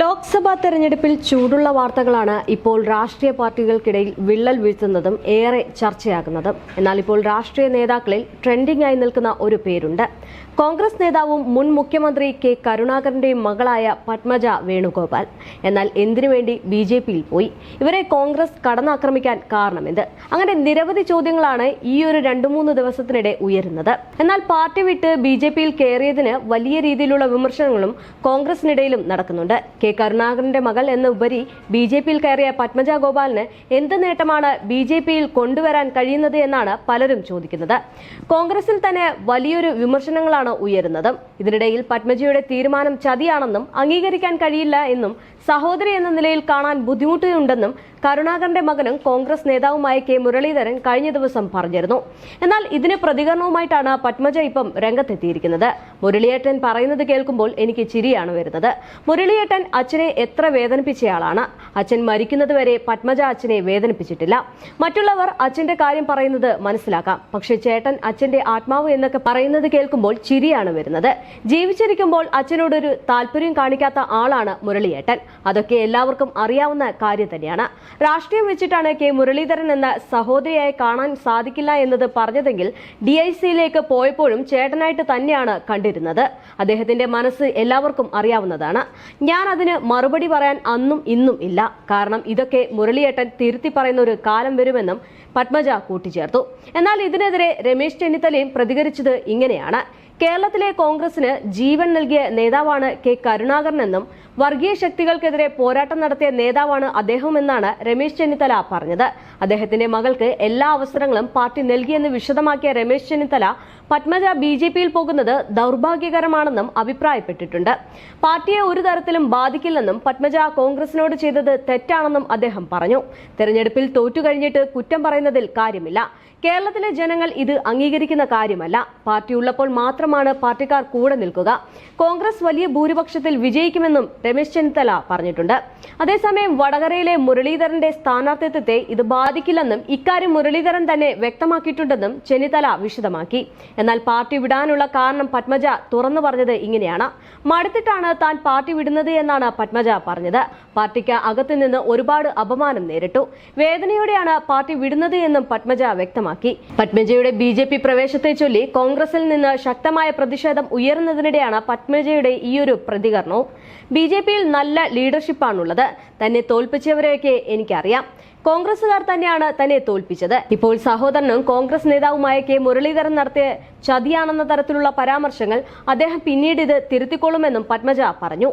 ലോക്സഭാ തെരഞ്ഞെടുപ്പിൽ ചൂടുള്ള വാർത്തകളാണ് ഇപ്പോൾ രാഷ്ട്രീയ പാർട്ടികൾക്കിടയിൽ വിള്ളൽ വീഴ്ത്തുന്നതും ഏറെ ചർച്ചയാകുന്നതും. എന്നാൽ ഇപ്പോൾ രാഷ്ട്രീയ നേതാക്കളിൽ ട്രെൻഡിംഗ് ആയി നിൽക്കുന്ന ഒരു പേരുണ്ട്. കോൺഗ്രസ് നേതാവും മുൻ മുഖ്യമന്ത്രി കെ കരുണാകരന്റെയും മകളായ പത്മജ വേണുഗോപാൽ. എന്നാൽ എന്തിനു വേണ്ടി ബി ജെ പിയിൽ പോയി? ഇവരെ കോൺഗ്രസ് കടന്നാക്രമിക്കാൻ കാരണമെന്ത് അങ്ങനെ നിരവധി ചോദ്യങ്ങളാണ് ഈ ഒരു രണ്ടു മൂന്ന് ദിവസത്തിനിടെ ഉയരുന്നത്. എന്നാൽ പാർട്ടി വിട്ട് ബി ജെ പിയിൽ കയറിയതിന് വലിയ രീതിയിലുള്ള വിമർശനങ്ങളും കോൺഗ്രസിനിടയിലും നടക്കുന്നുണ്ട്. കെ കരുണാകരന്റെ മകൾ എന്ന ഉപരി ബി ജെ പിയിൽ കയറിയ പത്മജ ഗോപാലിന് എന്ത് നേട്ടമാണ് ബി ജെ പിയിൽ കൊണ്ടുവരാൻ കഴിയുന്നത് എന്നാണ് പലരും ചോദിക്കുന്നത്. കോൺഗ്രസിൽ തന്നെ വലിയൊരു വിമർശനങ്ങളാണ് ഉയരുന്നത്. ഇതിനിടയിൽ പത്മജയുടെ തീരുമാനം ചതിയാണെന്നും അംഗീകരിക്കാൻ കഴിയില്ല എന്നും സഹോദരി എന്ന നിലയിൽ കാണാൻ ബുദ്ധിമുട്ടുണ്ടെന്നും കരുണാകരന്റെ മകനും കോൺഗ്രസ് നേതാവുമായ കെ മുരളീധരൻ കഴിഞ്ഞ ദിവസം പറഞ്ഞിരുന്നു. എന്നാൽ ഇതിന് പ്രതികരണവുമായിട്ടാണ് പത്മജ ഇപ്പം രംഗത്തെത്തിയിരിക്കുന്നത്. മുരളിയേട്ടൻ പറയുന്നത് കേൾക്കുമ്പോൾ എനിക്ക് ചിരിയാണ് വരുന്നത്. മുരളിയേട്ടൻ അച്ഛനെ എത്ര വേദനിപ്പിച്ചയാളാണ് അച്ഛൻ മരിക്കുന്നതുവരെ പത്മജ അച്ഛനെ വേദനിപ്പിച്ചിട്ടില്ല. മറ്റുള്ളവർ അച്ഛന്റെ കാര്യം പറയുന്നത് മനസ്സിലാക്കാം. പക്ഷേ ചേട്ടൻ അച്ഛന്റെ ആത്മാവ് എന്നൊക്കെ പറയുന്നത് കേൾക്കുമ്പോൾ ചിരിയാണ് വരുന്നത്. ജീവിച്ചിരിക്കുമ്പോൾ അച്ഛനോടൊരു താല്പര്യം കാണിക്കാത്ത ആളാണ് മുരളിയേട്ടൻ. അതൊക്കെ എല്ലാവർക്കും അറിയാവുന്ന കാര്യം തന്നെയാണ്. രാഷ്ട്രീയം വെച്ചിട്ടാണ് കെ മുരളീധരൻ എന്ന സഹോദരിയായി കാണാൻ സാധിക്കില്ല എന്നത് പറഞ്ഞതെങ്കിൽ ഡി ഐ സിയിലേക്ക് പോയപ്പോഴും ചേട്ടനായിട്ട് തന്നെയാണ് കണ്ടിരുന്നത്. അദ്ദേഹത്തിന്റെ മനസ്സ് എല്ലാവർക്കും അറിയാവുന്നതാണ്. ഞാൻ അതിന് മറുപടി പറയാൻ അന്നും ഇന്നും ഇല്ല. കാരണം ഇതൊക്കെ മുരളിയേട്ടൻ തിരുത്തി പറയുന്ന ഒരു കാലം വരുമെന്നും പത്മജ കൂട്ടിച്ചേർത്തു. എന്നാൽ ഇതിനെതിരെ രമേശ് ചെന്നിത്തലയും പ്രതികരിച്ചത് ഇങ്ങനെയാണ്. കേരളത്തിലെ കോൺഗ്രസിന് ജീവൻ നൽകിയ നേതാവാണ് കെ കരുണാകരനെന്നും വർഗീയ ശക്തികൾക്കെതിരെ പോരാട്ടം നടത്തിയ നേതാവാണ് അദ്ദേഹമെന്നാണ് രമേശ് ചെന്നിത്തല പറഞ്ഞത്. അദ്ദേഹത്തിന്റെ മകൾക്ക് എല്ലാ അവസരങ്ങളും പാർട്ടി നൽകിയെന്ന് വിശദമാക്കിയ രമേശ് ചെന്നിത്തല പത്മജ ബി ജെ പിയിൽ പോകുന്നത് ദൗർഭാഗ്യകരമാണെന്നും അഭിപ്രായപ്പെട്ടിട്ടുണ്ട്. പാർട്ടിയെ ഒരു തരത്തിലും ബാധിക്കില്ലെന്നും പത്മജ കോൺഗ്രസിനോട് ചെയ്തത് തെറ്റാണെന്നും അദ്ദേഹം പറഞ്ഞു. തെരഞ്ഞെടുപ്പിൽ തോറ്റുകഴിഞ്ഞിട്ട് കുറ്റം പറയുന്നതിൽ കാര്യമില്ല. കേരളത്തിലെ ജനങ്ങൾ ഇത് അംഗീകരിക്കുന്ന കാര്യമല്ല. പാർട്ടി ഉള്ളപ്പോൾ മാത്രമാണ് പാർട്ടിക്കാർ കൂടെ നിൽക്കുക. കോൺഗ്രസ് വലിയ ഭൂരിപക്ഷത്തിൽ വിജയിക്കുമെന്നും രമേശ് ചെന്നിത്തല പറഞ്ഞിട്ടുണ്ട്. അതേസമയം വടകരയിലെ മുരളീധരന്റെ സ്ഥാനാർത്ഥിത്വത്തെ ഇത് ബാധിക്കില്ലെന്നും ഇക്കാര്യം മുരളീധരൻ തന്നെ വ്യക്തമാക്കിയിട്ടുണ്ടെന്നും ചെന്നിത്തല വിശദമാക്കി. എന്നാൽ പാർട്ടി വിടാനുള്ള കാരണം പത്മജ തുറന്നു പറഞ്ഞത് ഇങ്ങനെയാണ്. മടുത്തിട്ടാണ് താൻ പാർട്ടി വിടുന്നത് എന്നാണ് പത്മജ പറഞ്ഞത്. പാർട്ടിക്ക് അകത്തുനിന്ന് ഒരുപാട് അപമാനം നേരിട്ടു. വേദനയോടെയാണ് പാർട്ടി വിടുന്നത് എന്നും പത്മജ വ്യക്തമാക്കി. പത്മജയുടെ ബി പ്രവേശത്തെ ചൊല്ലി കോൺഗ്രസിൽ നിന്ന് ശക്തമായ പ്രതിഷേധം ഉയർന്നതിനിടെയാണ് പത്മജയുടെ ഈയൊരു പ്രതികരണവും. ബി ജെ പിയിൽ നല്ല ലീഡർഷിപ്പാണുള്ളത്. തന്നെ തോൽപ്പിച്ചവരെയൊക്കെ എനിക്കറിയാം. കോൺഗ്രസുകാർ തന്നെയാണ് തന്നെ തോൽപ്പിച്ചത്. ഇപ്പോൾ സഹോദരനും കോൺഗ്രസ് നേതാവുമായ കെ മുരളീധരൻ നടത്തിയ ചതിയാണെന്ന തരത്തിലുള്ള പരാമർശങ്ങൾ അദ്ദേഹം പിന്നീട് ഇത് തിരുത്തിക്കൊള്ളുമെന്നും പത്മജ പറഞ്ഞു.